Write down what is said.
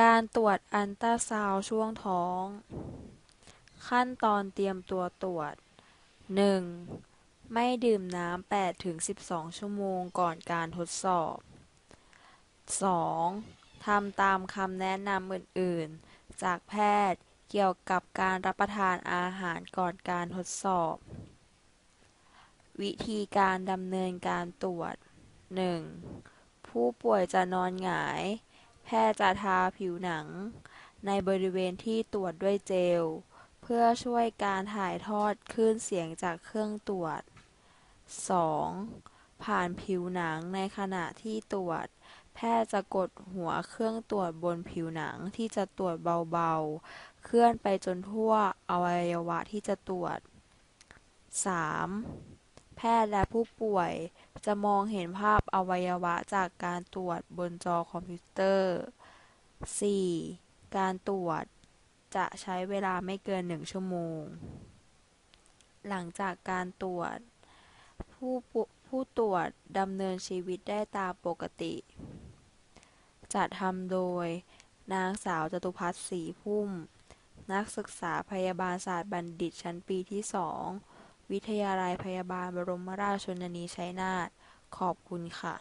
การตรวจอัลตราซาวด์ช่วงท้อง ขั้นตอนเตรียมตัวตรวจ 1. ไม่ดื่มน้ำ8ถึง12 ชั่วโมงก่อนการทดสอบ 2. ทำตามคำแนะนำอื่น ๆ จากแพทย์เกี่ยวกับการรับประทานอาหารก่อนการทดสอบ วิธีการดำเนินการตรวจ 1. ผู้ป่วยจะนอนหงาย แพทย์จะทาผิวหนัง ในบริเวณที่ตรวจด้วยเจล เพื่อช่วยการถ่ายทอดคลื่นเสียงจากเครื่องตรวจ 2. ผ่านผิวหนังในขณะที่ตรวจ แพทย์จะกดหัวเครื่องตรวจบนผิวหนังที่จะตรวจเบาๆ เคลื่อนไปจนทั่วอวัยวะที่จะตรวจ 3. แพทย์และผู้ป่วยจะมองเห็นภาพอวัยวะจากการตรวจบนจอคอมพิวเตอร์ 4. การตรวจจะใช้เวลาไม่เกิน 1 ชั่วโมง หลังจากการตรวจ ผู้ผู้ตรวจดำเนินชีวิตได้ตามปกติ จัดทำโดย นางสาวจตุพัฒน์ศรีพุ่ม นักศึกษาพยาบาลศาสตร์บัณฑิตชั้นปีที่2 วิทยาลัยพยาบาลบรมราชชนนี ชัยนาท ขอบคุณค่ะ